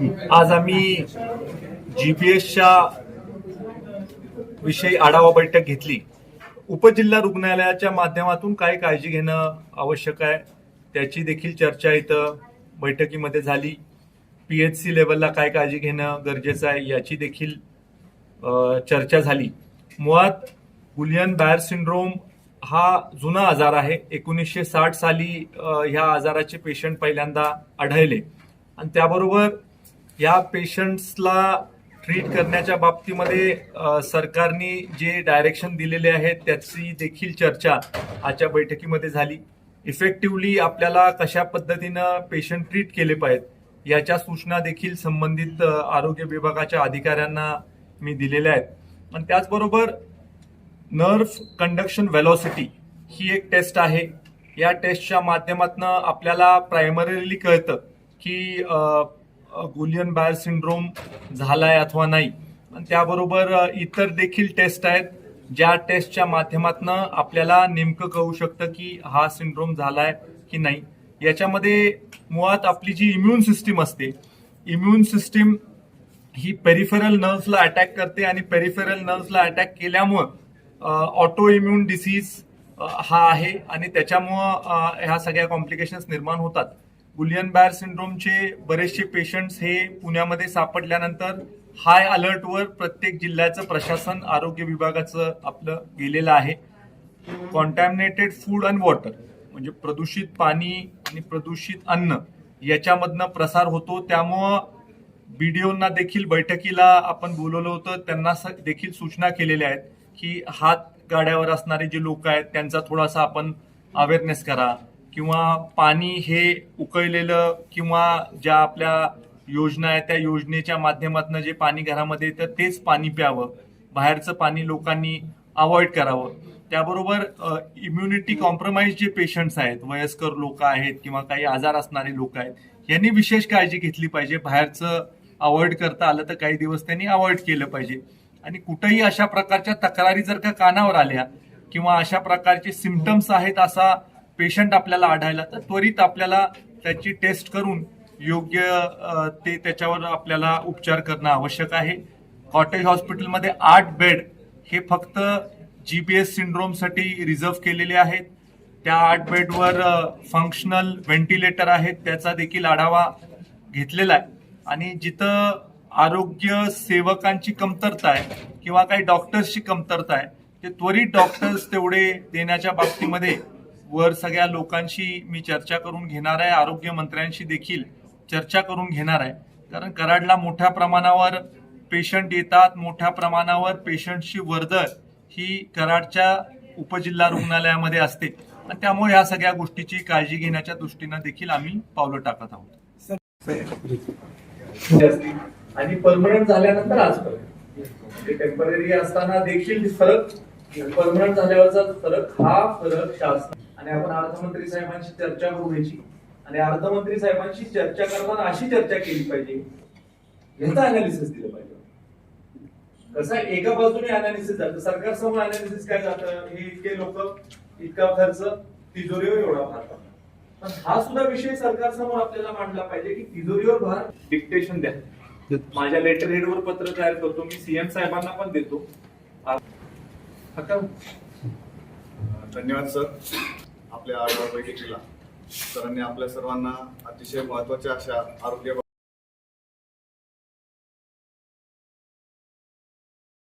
आज आम्ही जीपीएसच्या विषयी आढावा बैठक घेतली. उपजिल्हा रुग्णालयाच्या माध्यमातून काय काळजी घेणं आवश्यक आहे. त्याची देखील चर्चा इथं बैठकीमध्ये झाली. पी एच सी लेवलला काय काळजी घेणं गरजेचं आहे याची देखील चर्चा झाली. मुळात गुलियन बायर सिंड्रोम हा जुना आजार आहे. एकोणीसशे साठ साली ह्या आजाराचे पेशंट पहिल्यांदा आढळले. आणि त्याबरोबर या पेशंट्सला ट्रीट करण्याच्या बाबतीमध्ये सरकारने जे डायरेक्शन दिलेले आहेत त्याची देखील चर्चा आजच्या बैठकीमध्ये झाली. इफेक्टिव्हली आपल्याला कशा पद्धतीनं पेशंट ट्रीट केले पाहिजेत याच्या सूचना देखील संबंधित आरोग्य विभागाच्या अधिकाऱ्यांना मी दिलेल्या आहेत. आणि त्याचबरोबर नर्व्ह कंडक्शन वेलॉसिटी ही एक टेस्ट आहे. या टेस्टच्या माध्यमातून आपल्याला प्रायमरीली कळतं की गुलियन बायर सिंड्रोम झालाय अथवा नाही. आणि त्याबरोबर इतर देखील टेस्ट आहेत ज्या टेस्टच्या माध्यमातून आपल्याला नेमकं कळू शकतं की हा सिंड्रोम झालाय की नाही. याच्यामध्ये मुळात आपली जी इम्युन सिस्टीम असते इम्युन सिस्टीम ही पेरिफेरल नर्व्सला अटॅक करते आणि पेरिफेरल नर्व्सला अटॅक केल्यामुळं ऑटो इम्युन डिसीज हा आहे आणि त्याच्यामुळं ह्या सगळ्या कॉम्प्लिकेशन्स निर्माण होतात. गुलियन बायर सिंड्रोमचे बरेचसे पेशंट्स हे पुण्यामध्ये सापडल्यानंतर हाय अलर्टवर प्रत्येक जिल्ह्याचं प्रशासन आरोग्य विभागाचं आपलं गेलेलं आहे. कॉन्टॅमिनेटेड फूड अँड वॉटर म्हणजे प्रदूषित पाणी आणि प्रदूषित अन्न याच्यामधनं प्रसार होतो. त्यामुळं बी बीडीओना देखील बैठकीला आपण बोलवलं होतं. त्यांना देखील सूचना केलेल्या आहेत की हात गाड्यावर असणारे जे लोक आहेत त्यांचा थोडासा आपण अवेअरनेस करा. किंवा पाणी हे उकळलेलं किंवा ज्या आपल्या योजना आहेत त्या योजनेच्या माध्यमातून जे पाणी घरामध्ये येतं तेच पाणी प्यावं. बाहेरचं पाणी लोकांनी अवॉइड करावं. त्याबरोबर इम्युनिटी कॉम्प्रोमाइज जे पेशंट्स आहेत वयस्कर लोक आहेत किंवा काही आजार असणारे लोक आहेत यांनी विशेष काळजी घेतली पाहिजे. बाहेरचं अवॉइड करता आलं तर काही दिवस त्यांनी अवॉइड केलं पाहिजे. आणि कुठेही अशा प्रकारच्या तक्रारी जर का कानावर आल्या किंवा अशा प्रकारचे सिमटम्स आहेत असा पेशंट आपल्याला आढळला तर त्वरित आपल्याला त्याची टेस्ट करून योग्य ते त्याच्यावर आपल्याला उपचार करणं आवश्यक आहे. कॉटेज हॉस्पिटलमध्ये आठ बेड हे फक्त जी बी एस सिंड्रोमसाठी रिझर्व्ह केलेले आहेत. त्या आठ बेडवर फंक्शनल व्हेंटिलेटर आहेत त्याचा देखील आढावा घेतलेला आहे. आणि जिथं आरोग्य सेवकांची कमतरता आहे किंवा काही डॉक्टर्सची कमतरता आहे ते त्वरित डॉक्टर्स तेवढे देण्याच्या बाबतीमध्ये वर सगळ्या लोकांशी मी चर्चा करून घेणार आहे. आरोग्य मंत्र्यांशी देखील चर्चा करून घेणार आहे. कारण कराडला मोठ्या प्रमाणावर पेशंट येतात मोठ्या प्रमाणावर पेशंटची वर्दळ ही कराडच्या उपजिल्हा रुग्णालयामध्ये असते. आणि त्यामुळे ह्या सगळ्या गोष्टीची काळजी घेण्याच्या दृष्टीनं देखील आम्ही पावलं टाकत आहोत. आणि परमनंट झाल्यानंतर आज टेंपररी असताना देखील फरक परमनंट झाल्यावरचा फरक हा फरक शासन आणि आपण अर्थमंत्री साहेबांशी चर्चा करू याची आणि अर्थमंत्री साहेबांशी चर्चा करताना अशी चर्चा केली पाहिजे. याचं अनालिसिस दिलं पाहिजे. कसं आहे एका बाजूने अनालिसिस जातं सरकार समोर अनालिसिस काय जातं? हे इतके लोक इतका खर्च तिजोरीवर एवढा भार पण हा सुद्धा विषय सरकार समोर आपल्याला मांडला पाहिजे की तिजोरीवर भार डिक्टेशन द्या. माझ्या लेटर हेडवर पत्र तयार करतो. मी सीएम साहेबांना पण देतो. धन्यवाद सर आपल्या आढावा बैठकीला. सरांनी आपल्या सर्वांना अतिशय महत्त्वाच्या अशा आरोग्य